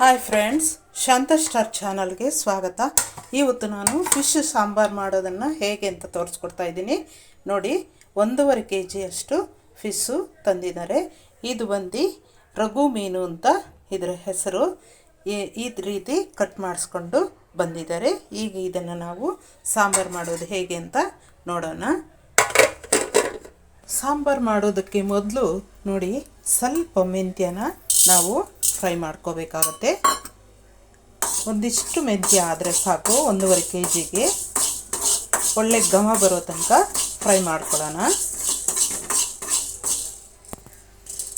Hi friends ಶಾಂತ star ಚಾನಲ್ಗೆ ಸ್ವಾಗತ. ಇವತ್ತು ನಾನು ಫಿಶ್ ಸಾಂಬಾರು ಮಾಡೋದನ್ನು ಹೇಗೆ ಅಂತ ತೋರಿಸ್ಕೊಡ್ತಾ ಇದ್ದೀನಿ. ನೋಡಿ, ಒಂದೂವರೆ ಕೆ ಜಿಯಷ್ಟು ಫಿಶ್ಶು ತಂದಿದ್ದಾರೆ. ಇದು ಬಂದು ರಘು ಮೀನು ಅಂತ ಇದರ ಹೆಸರು. ಈ- ರೀತಿ ಕಟ್ ಮಾಡಿಸ್ಕೊಂಡು ಬಂದಿದ್ದಾರೆ. ಈಗ ಇದನ್ನು ನಾವು ಸಾಂಬಾರು ಮಾಡೋದು ಹೇಗೆ ಅಂತ ನೋಡೋಣ. ಸಾಂಬಾರು ಮಾಡೋದಕ್ಕೆ ಮೊದಲು ನೋಡಿ, ಸ್ವಲ್ಪ ಮೆಂತ್ಯನ ನಾವು ಫ್ರೈ ಮಾಡ್ಕೋಬೇಕಾಗತ್ತೆ. ಒಂದಿಷ್ಟು ಮೆಜ್ಜೆ ಆದರೆ ಸಾಕು, ಒಂದೂವರೆ ಕೆ ಜಿಗೆ ಒಳ್ಳೆ ಘಮ ಬರೋ ತನಕ ಫ್ರೈ ಮಾಡ್ಕೊಳ್ಳೋಣ.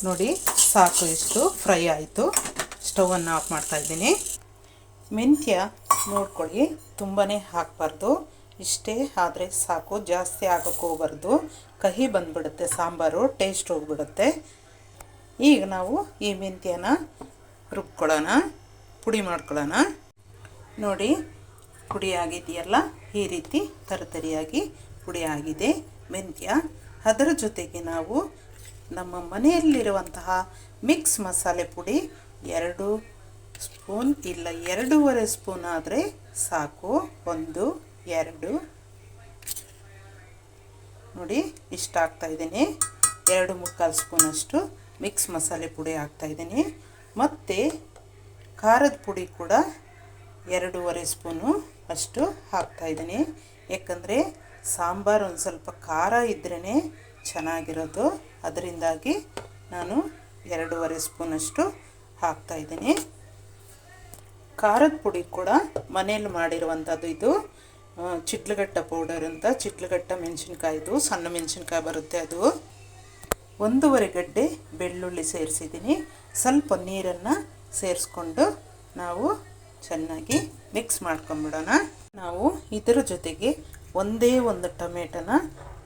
ನೋಡಿ, ಸಾಕು ಇಷ್ಟು, ಫ್ರೈ ಆಯಿತು. ಸ್ಟವನ್ನು ಆಫ್ ಮಾಡ್ತಾ ಇದ್ದೀನಿ. ಮೆಂತ್ಯ ನೋಡ್ಕೊಳ್ಳಿ ತುಂಬಾ ಹಾಕಬಾರ್ದು. ಇಷ್ಟೇ ಆದರೆ ಸಾಕು, ಜಾಸ್ತಿ ಹಾಕಕ್ಕೆ ಹೋಗ್ಬಾರ್ದು. ಕಹಿ ಬಂದ್ಬಿಡುತ್ತೆ, ಸಾಂಬಾರು, ಟೇಸ್ಟ್ ಹೋಗ್ಬಿಡುತ್ತೆ. ಈಗ ನಾವು ಈ ಮೆಂತ್ಯನ ರುಬ್ಕೊಳ್ಳೋಣ, ಪುಡಿ ಮಾಡ್ಕೊಳ್ಳೋಣ. ನೋಡಿ, ಪುಡಿ ಆಗಿದೆಯಲ್ಲ, ಈ ರೀತಿ ತರತರಿಯಾಗಿ ಪುಡಿ ಆಗಿದೆ, ಮೆಂತ್ಯ. ಅದರ ಜೊತೆಗೆ ನಾವು ನಮ್ಮ ಮನೆಯಲ್ಲಿರುವಂತಹ ಮಿಕ್ಸ್ ಮಸಾಲೆ ಪುಡಿ ಎರಡು ಸ್ಪೂನ್ ಇಲ್ಲ, ಎರಡೂವರೆ ಸ್ಪೂನ್ ಆದರೆ ಸಾಕು. ಒಂದು, ಎರಡು. ನೋಡಿ ಇಷ್ಟ ಹಾಕ್ತಾ ಇದ್ದೀನಿ. ಎರಡು ಮುಕ್ಕಾಲು ಸ್ಪೂನಷ್ಟು ಮಿಕ್ಸ್ ಮಸಾಲೆ ಪುಡಿ ಹಾಕ್ತಾ ಇದ್ದೀನಿ. ಮತ್ತು ಖಾರದ ಪುಡಿ ಕೂಡ ಎರಡೂವರೆ ಸ್ಪೂನು ಅಷ್ಟು ಹಾಕ್ತಾಯಿದ್ದೀನಿ ಯಾಕಂದರೆ ಸಾಂಬಾರು ಒಂದು ಸ್ವಲ್ಪ ಖಾರ ಇದ್ರೇ ಚೆನ್ನಾಗಿರೋದು. ಅದರಿಂದಾಗಿ ನಾನು ಎರಡೂವರೆ ಸ್ಪೂನಷ್ಟು ಹಾಕ್ತಾಯಿದ್ದೀನಿ ಖಾರದ ಪುಡಿ ಕೂಡ ಮನೇಲಿ ಮಾಡಿರುವಂಥದ್ದು ಇದು ಚಿಟ್ಲಗಟ್ಟ ಪೌಡರ್ ಅಂತ. ಚಿಟ್ಲಗಟ್ಟ ಮೆಣಸಿನ್ಕಾಯಿದು, ಸಣ್ಣ ಮೆಣಸಿನ್ಕಾಯಿ ಬರುತ್ತೆ ಅದು. ಒಂದೂವರೆ ಗಡ್ಡೆ ಬೆಳ್ಳುಳ್ಳಿ ಸೇರಿಸಿದ್ದೀನಿ. ಸ್ವಲ್ಪ ನೀರನ್ನು ಸೇರಿಸ್ಕೊಂಡು ನಾವು ಚೆನ್ನಾಗಿ ಮಿಕ್ಸ್ ಮಾಡ್ಕೊಂಬಿಡೋಣ. ನಾವು ಇದರ ಜೊತೆಗೆ ಒಂದೇ ಒಂದು ಟೊಮೆಟೋನ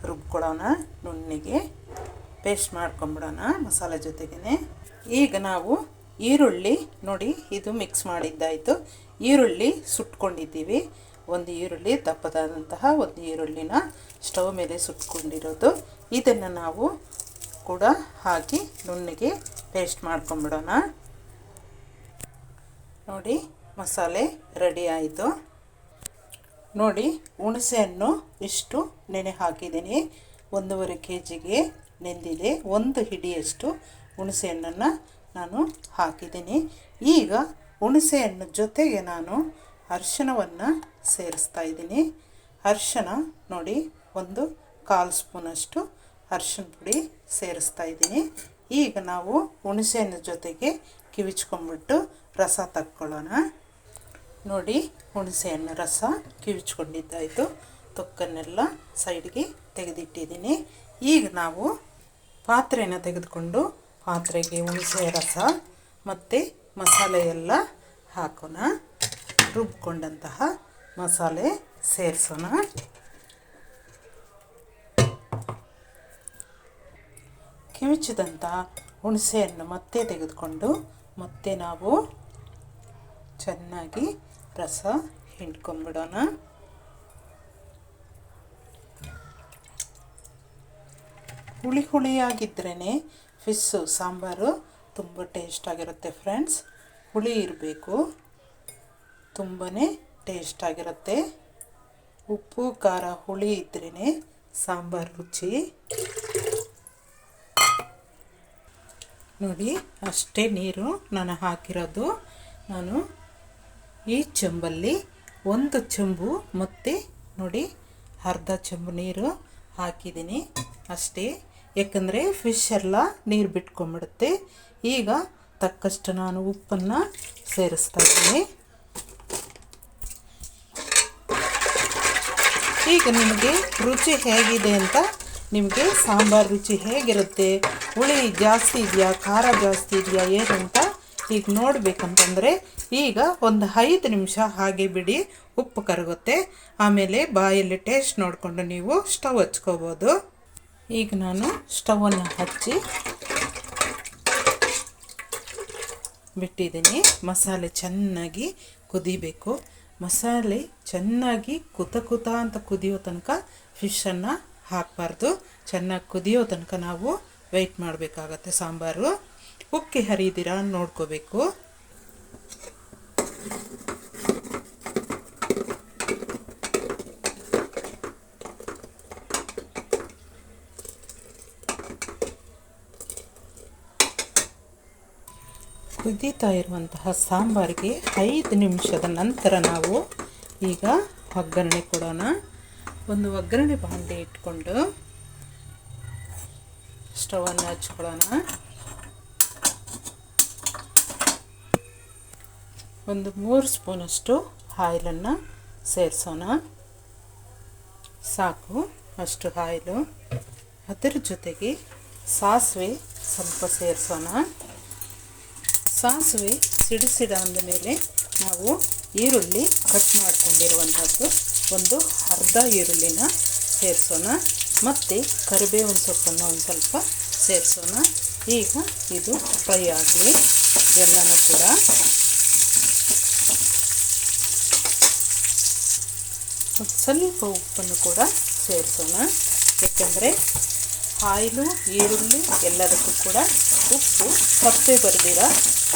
ರುಬ್ಕೊಳ್ಳೋಣ. ನುಣ್ಣಿಗೆ ಪೇಸ್ಟ್ ಮಾಡ್ಕೊಂಬಿಡೋಣ ಮಸಾಲೆ ಜೊತೆಗೇ ಈಗ ನಾವು ಈರುಳ್ಳಿ ನೋಡಿ, ಇದು ಮಿಕ್ಸ್ ಮಾಡಿದ್ದಾಯಿತು. ಈರುಳ್ಳಿ ಸುಟ್ಕೊಂಡಿದ್ದೀವಿ. ಒಂದು ಈರುಳ್ಳಿ, ದಪ್ಪದಾದಂತಹ ಒಂದು ಈರುಳ್ಳಿನ ಸ್ಟವ್ ಮೇಲೆ ಸುಟ್ಕೊಂಡಿರೋದು. ಇದನ್ನು ನಾವು ಕೂಡ ಹಾಕಿ ನುಣ್ಣಗೆ ಪೇಸ್ಟ್ ಮಾಡ್ಕೊಂಬಿಡೋಣ. ನೋಡಿ, ಮಸಾಲೆ ರೆಡಿ ಆಯಿತು. ನೋಡಿ, ಹುಣಸೆಹಣ್ಣು ಇಷ್ಟು ನೆನೆ ಹಾಕಿದ್ದೀನಿ. ಒಂದೂವರೆ ಕೆ ಜಿಗೆ ನೆಂದಿದೆ. ಒಂದು ಹಿಡಿಯಷ್ಟು ಹುಣಸೆಹಣ್ಣನ್ನು ನಾನು ಹಾಕಿದ್ದೀನಿ. ಈಗ ಹುಣಸೆಹಣ್ಣು ಜೊತೆಗೆ ನಾನು ಅರಿಶಿಣವನ್ನು ಸೇರಿಸ್ತಾ ಇದ್ದೀನಿ. ಅರಿಶಿಣ ನೋಡಿ, ಒಂದು ಕಾಲು ಸ್ಪೂನಷ್ಟು ಅರಿಶಿಣ ಪುಡಿ ಸೇರಿಸ್ತಾ ಇದ್ದೀನಿ. ಈಗ ನಾವು ಹುಣಸೆಹಣ್ಣು ಜೊತೆಗೆ ಕಿವಿಚ್ಕೊಂಡ್ಬಿಟ್ಟು ರಸ ತಕ್ಕೊಳ್ಳೋಣ. ನೋಡಿ, ಹುಣಸೆಹಣ್ಣು ರಸ ಕಿವಿಚ್ಕೊಂಡಿದ್ದಾಯಿತು. ತೊಕ್ಕನ್ನೆಲ್ಲ ಸೈಡ್ಗೆ ತೆಗೆದಿಟ್ಟಿದ್ದೀನಿ. ಈಗ ನಾವು ಪಾತ್ರೆಯನ್ನು ತೆಗೆದುಕೊಂಡು ಪಾತ್ರೆಗೆ ಹುಣಸೆ ರಸ ಮತ್ತು ಮಸಾಲೆ ಎಲ್ಲ ಹಾಕೋಣ. ರುಬ್ಕೊಂಡಂತಹ ಮಸಾಲೆ ಸೇರಿಸೋಣ. ಕಿವಿಚಿದಂಥ ಹುಣಸೆಯನ್ನು ಮತ್ತೆ ತೆಗೆದುಕೊಂಡು ಮತ್ತೆ ನಾವು ಚೆನ್ನಾಗಿ ರಸ ಹಿಂಡ್ಕೊಂಬಿಡೋಣ ಹುಳಿ ಹುಳಿಯಾಗಿದ್ರೇ ಫಿಸ್ಸು, ಸಾಂಬಾರು ತುಂಬ ಟೇಸ್ಟಾಗಿರುತ್ತೆ ಫ್ರೆಂಡ್ಸ್. ಹುಳಿ ಇರಬೇಕು ತುಂಬಾ ಟೇಸ್ಟಾಗಿರುತ್ತೆ ಉಪ್ಪು, ಖಾರ, ಹುಳಿ ಇದ್ರೇ ಸಾಂಬಾರು ರುಚಿ. ನೋಡಿ, ಅಷ್ಟೇ ನೀರು ನಾನು ಹಾಕಿರೋದು. ನಾನು ಈ ಚೆಂಬಲ್ಲಿ ಒಂದು ಚೆಂಬು ಮತ್ತು ನೋಡಿ, ಅರ್ಧ ಚೆಂಬು ನೀರು ಹಾಕಿದ್ದೀನಿ ಅಷ್ಟೇ. ಯಾಕಂದರೆ ಫಿಶ್ ಎಲ್ಲ ನೀರು ಬಿಟ್ಕೊಂಬಿಡುತ್ತೆ ಈಗ ತಕ್ಕಷ್ಟು ನಾನು ಉಪ್ಪನ್ನು ಸೇರಿಸ್ತಾ ಇದ್ದೀನಿ. ಈಗ ನಿಮಗೆ ರುಚಿ ಹೇಗಿದೆ ಅಂತ ನಿಮಗೆ ಸಾಂಬಾರು ರುಚಿ ಹೇಗಿರುತ್ತೆ? ಹುಳಿ ಜಾಸ್ತಿ ಇದೆಯಾ, ಖಾರ ಜಾಸ್ತಿ ಇದೆಯಾ ಏನಂತ ಈಗ ನೋಡಬೇಕಂತಂದರೆ ಈಗ ಒಂದು ಐದು ನಿಮಿಷ ಹಾಗೆ ಬಿಡಿ, ಉಪ್ಪು ಕರಗುತ್ತೆ. ಆಮೇಲೆ ಬಾಯಲ್ಲಿ ಟೇಸ್ಟ್ ನೋಡಿಕೊಂಡು ನೀವು ಸ್ಟವ್ ಹಚ್ಕೋಬೋದು. ಈಗ ನಾನು ಸ್ಟವನ್ನು ಹಚ್ಚಿ ಬಿಟ್ಟಿದ್ದೀನಿ. ಮಸಾಲೆ ಚೆನ್ನಾಗಿ ಕುದಿಬೇಕು. ಮಸಾಲೆ ಚೆನ್ನಾಗಿ ಕುತ ಕುತ ಅಂತ ಕುದಿಯೋ ತನಕ ಫಿಶನ್ನು ಹಾಕಬಾರ್ದು. ಚೆನ್ನಾಗಿ ಕುದಿಯೋ ತನಕ ನಾವು ವೆಯ್ಟ್ ಮಾಡಬೇಕಾಗತ್ತೆ ಸಾಂಬಾರು. ಉಕ್ಕಿ ಹರಿದಿರಾ ನೋಡ್ಕೋಬೇಕು. ಕುದೀತಾ ಇರುವಂತಹ ಸಾಂಬಾರಿಗೆ ಐದು ನಿಮಿಷದ ನಂತರ ನಾವು ಈಗ ಒಗ್ಗರಣೆ ಕೊಡೋಣ. ಒಂದು ಒಗ್ಗರಣೆ ಬಾಂಡೆ ಇಟ್ಕೊಂಡು ಸ್ಟವನ್ನು ಹಚ್ಕೊಳ್ಳೋಣ. ಒಂದು ಮೂರು ಸ್ಪೂನಷ್ಟು ಆಯಿಲನ್ನು ಸೇರಿಸೋಣ. ಸಾಕು, ಅಷ್ಟು ಆಯಿಲು ಅದರ ಜೊತೆಗೆ ಸಾಸಿವೆ ಸ್ವಲ್ಪ ಸೇರಿಸೋಣ. ಸಾಸಿವೆ ಸಿಡಿಸಿಡ ಅಂದ ಮೇಲೆ ನಾವು ಈರುಳ್ಳಿ ಕಟ್ ಮಾಡ್ಕೊಂಡಿರುವಂಥದ್ದು. ಒಂದು ಅರ್ಧ ಈರುಳ್ಳಿನ ಸೇರಿಸೋಣ. ಮತ್ತು ಕರಿಬೇವಿನ ಸೊಪ್ಪನ್ನು ಒಂದು ಸ್ವಲ್ಪ ಸೇರಿಸೋಣ. ಈಗ ಇದು ಫ್ರೈ ಆಗಲಿ. ಎಲ್ಲನೂ ಕೂಡ. ಸ್ವಲ್ಪ ಉಪ್ಪನ್ನು ಕೂಡ ಸೇರಿಸೋಣ. ಏಕೆಂದರೆ ಆಯಿಲು ಈರುಳ್ಳಿ ಎಲ್ಲದಕ್ಕೂ ಕೂಡ ಉಪ್ಪು ಸಪ್ಪೆ ಬರೆದಿರ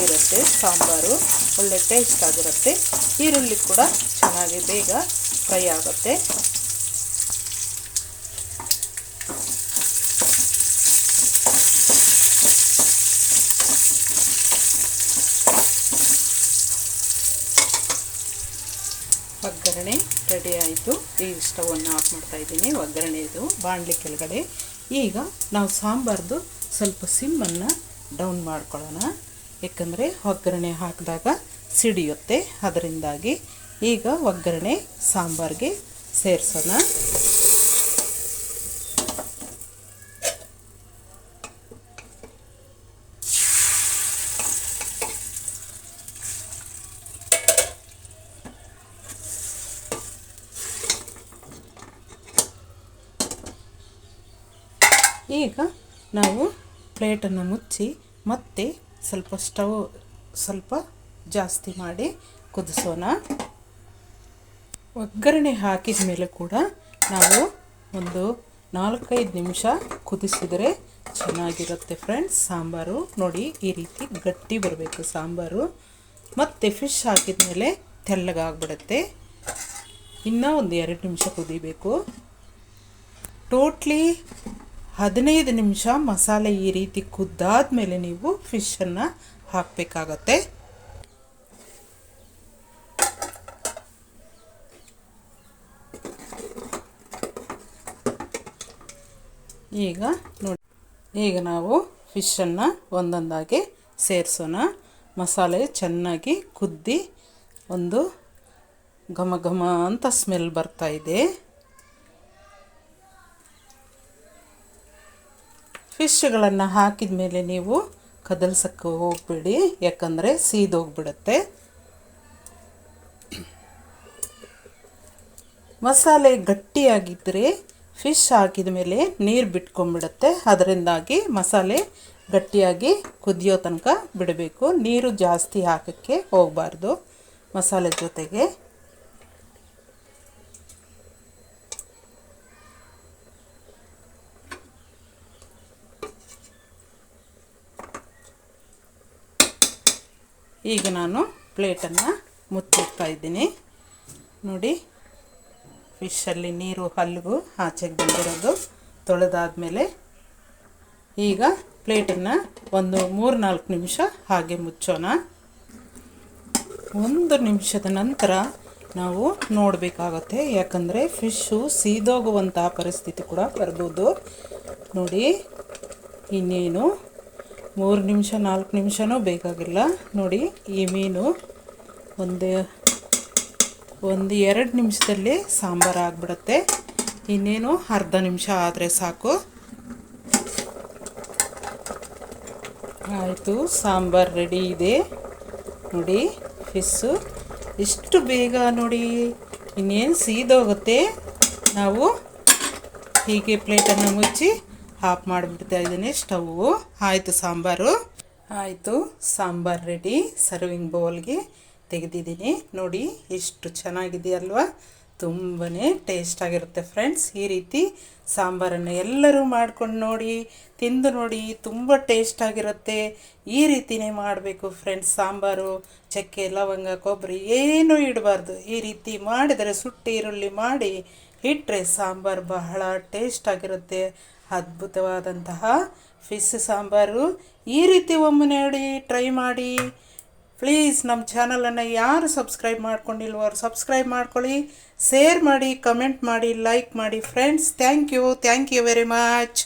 ಇರುತ್ತೆ. ಸಾಂಬಾರು ಒಳ್ಳೆ ಟೇಸ್ಟ್ ಆಗಿರುತ್ತೆ. ಈರುಳ್ಳಿ ಕೂಡ ಚೆನ್ನಾಗಿ ಬೇಗ ಫ್ರೈ ಆಗುತ್ತೆ. ಒಗ್ಗರಣೆ ರೆಡಿ ಆಯಿತು. ಈ ಸ್ಟವನ್ನು ಆಫ್ ಮಾಡ್ತಾ ಇದ್ದೀನಿ. ಒಗ್ಗರಣೆದು ಬಾಣಲಿ ಕೆಳಗಡೆ. ಈಗ ನಾವು ಸಾಂಬಾರ್ದು ಸ್ವಲ್ಪ ಸಿಮ್ಮನ್ನು ಡೌನ್ ಮಾಡ್ಕೊಳ್ಳೋಣ. ಏಕೆಂದರೆ ಒಗ್ಗರಣೆ ಹಾಕಿದಾಗ ಸಿಡಿಯುತ್ತೆ. ಅದರಿಂದಾಗಿ ಈಗ ಒಗ್ಗರಣೆ ಸಾಂಬಾರಿಗೆ ಸೇರಿಸೋಣ. ಈಗ ನಾವು ಪ್ಲೇಟನ್ನು ಮುಚ್ಚಿ ಮತ್ತೆ ಸ್ವಲ್ಪ ಸ್ಟವ್ ಸ್ವಲ್ಪ ಜಾಸ್ತಿ ಮಾಡಿ ಕುದಿಸೋಣ. ಒಗ್ಗರಣೆ ಹಾಕಿದ ಮೇಲೆ ಕೂಡ ನಾವು ಒಂದು ನಾಲ್ಕೈದು ನಿಮಿಷ ಕುದಿಸಿದರೆ ಚೆನ್ನಾಗಿರುತ್ತೆ ಫ್ರೆಂಡ್ಸ್. ಸಾಂಬಾರು ನೋಡಿ ಈ ರೀತಿ ಗಟ್ಟಿ ಬರಬೇಕು ಸಾಂಬಾರು. ಮತ್ತು ಫಿಶ್ ಹಾಕಿದ ಮೇಲೆ ತೆಳ್ಳಗಾಗ್ಬಿಡುತ್ತೆ ಇನ್ನೂ ಒಂದು ಎರಡು ನಿಮಿಷ ಕುದಿಬೇಕು. ಟೋಟ್ಲಿ ಹದಿನೈದು ನಿಮಿಷ ಮಸಾಲೆ ಈ ರೀತಿ ಕುದ್ದಾದ ಮೇಲೆ ನೀವು ಫಿಶನ್ನು ಹಾಕಬೇಕಾಗತ್ತೆ. ಈಗ ನೋಡಿ, ಈಗ ನಾವು ಫಿಶನ್ನು ಒಂದೊಂದಾಗಿ ಸೇರಿಸೋಣ. ಮಸಾಲೆ ಚೆನ್ನಾಗಿ ಕುದ್ದಿ ಒಂದು ಘಮ ಘಮ ಅಂತ ಸ್ಮೆಲ್ ಬರ್ತಾ ಇದೆ. ಫಿಶ್ಗಳನ್ನು ಹಾಕಿದ ಮೇಲೆ ನೀವು ಕದಲ್ಸಕ್ಕೆ ಹೋಗಬೇಡಿ, ಯಾಕಂದರೆ ಸೀದೋಗ್ಬಿಡುತ್ತೆ. ಮಸಾಲೆ ಗಟ್ಟಿಯಾಗಿದ್ದರೆ ಫಿಶ್ ಹಾಕಿದ ಮೇಲೆ ನೀರು ಬಿಟ್ಕೊಂಡ್ಬಿಡುತ್ತೆ. ಅದರಿಂದಾಗಿ ಮಸಾಲೆ ಗಟ್ಟಿಯಾಗಿ ಕುದಿಯೋ ತನಕ ಬಿಡಬೇಕು. ನೀರು ಜಾಸ್ತಿ ಹಾಕೋಕ್ಕೆ ಹೋಗಬಾರ್ದು ಮಸಾಲೆ ಜೊತೆಗೆ. ಈಗ ನಾನು ಪ್ಲೇಟನ್ನು ಮುಚ್ಚಿಡ್ತಾ ಇದ್ದೀನಿ. ನೋಡಿ ಫಿಶಲ್ಲಿ ನೀರು ಹಲ್ಲಿಗೂ ಆಚೆಗೆ ಬಂದಿರೋದು ತೊಳೆದಾದ್ಮೇಲೆ ಈಗ ಪ್ಲೇಟನ್ನು ಒಂದು ಮೂರು ನಾಲ್ಕು ನಿಮಿಷ ಹಾಗೆ ಮುಚ್ಚೋಣ. ಒಂದು ನಿಮಿಷದ ನಂತರ ನಾವು ನೋಡಬೇಕಾಗತ್ತೆ, ಯಾಕಂದರೆ ಫಿಶ್ಶು ಸೀದೋಗುವಂತಹ ಪರಿಸ್ಥಿತಿ ಕೂಡ ಬರ್ಬೋದು. ನೋಡಿ, ಇನ್ನೇನು ಮೂರು ನಿಮಿಷ, ನಾಲ್ಕು ನಿಮಿಷನೂ ಬೇಕಾಗಿಲ್ಲ. ನೋಡಿ, ಈ ಮೀನು ಒಂದು ಒಂದು ಎರಡು ನಿಮಿಷದಲ್ಲಿ ಸಾಂಬಾರು ಆಗಿಬಿಡುತ್ತೆ. ಇನ್ನೇನು ಅರ್ಧ ನಿಮಿಷ ಆದರೆ ಸಾಕು. ಆಯಿತು, ಸಾಂಬಾರು ರೆಡಿ ಇದೆ. ನೋಡಿ, ಫಿಸ್ಸು. ಇಷ್ಟು ಬೇಗ ನೋಡಿ, ಇನ್ನೇನು ಸೀದೋಗುತ್ತೆ? ನಾವು ಹೀಗೆ ಪ್ಲೇಟನ್ನು ಮುಚ್ಚಿ ಆಫ್ ಮಾಡಿಬಿಡ್ತಾ ಇದ್ದೀನಿ. ಸ್ಟವ್. ಆಯಿತು, ಸಾಂಬಾರು. ಆಯಿತು, ಸಾಂಬಾರು ರೆಡಿ ಸರ್ವಿಂಗ್ ಬೌಲ್ಗೆ ತೆಗೆದಿದ್ದೀನಿ. ನೋಡಿ ಎಷ್ಟು ಚೆನ್ನಾಗಿದೆಯಲ್ವ? ತುಂಬಾ ಟೇಸ್ಟಾಗಿರುತ್ತೆ ಫ್ರೆಂಡ್ಸ್ ಈ ರೀತಿ ಸಾಂಬಾರನ್ನು ಎಲ್ಲರೂ ಮಾಡ್ಕೊಂಡು ನೋಡಿ, ತಿಂದು ನೋಡಿ ತುಂಬ ಟೇಸ್ಟಾಗಿರುತ್ತೆ ಈ ರೀತಿನೇ ಮಾಡಬೇಕು ಫ್ರೆಂಡ್ಸ್ ಸಾಂಬಾರು, ಚಕ್ಕೆ, ಲವಂಗ, ಕೊಬ್ಬರಿ ಏನೂ ಇಡಬಾರ್ದು. ಈ ರೀತಿ ಮಾಡಿದರೆ ಸುಟ್ಟಿ ಈರುಳ್ಳಿ ಮಾಡಿ ಇಟ್ಟರೆ ಸಾಂಬಾರು ಬಹಳ ಟೇಸ್ಟಾಗಿರುತ್ತೆ ಅದ್ಭುತವಾದಂತಹ ಫಿಶ್ ಸಾಂಬಾರು ಈ ರೀತಿ ಒಮ್ಮೆ ನೋಡಿ ಟ್ರೈ ಮಾಡಿ. ಪ್ಲೀಸ್ ನಮ್ಮ ಚಾನಲನ್ನು ಯಾರು ಸಬ್ಸ್ಕ್ರೈಬ್ ಮಾಡ್ಕೊಂಡಿಲ್ವೋ ಅವ್ರು ಸಬ್ಸ್ಕ್ರೈಬ್ ಮಾಡ್ಕೊಳ್ಳಿ. ಶೇರ್ ಮಾಡಿ, ಕಮೆಂಟ್ ಮಾಡಿ, ಲೈಕ್ ಮಾಡಿ. Friends, thank you. Thank you very much.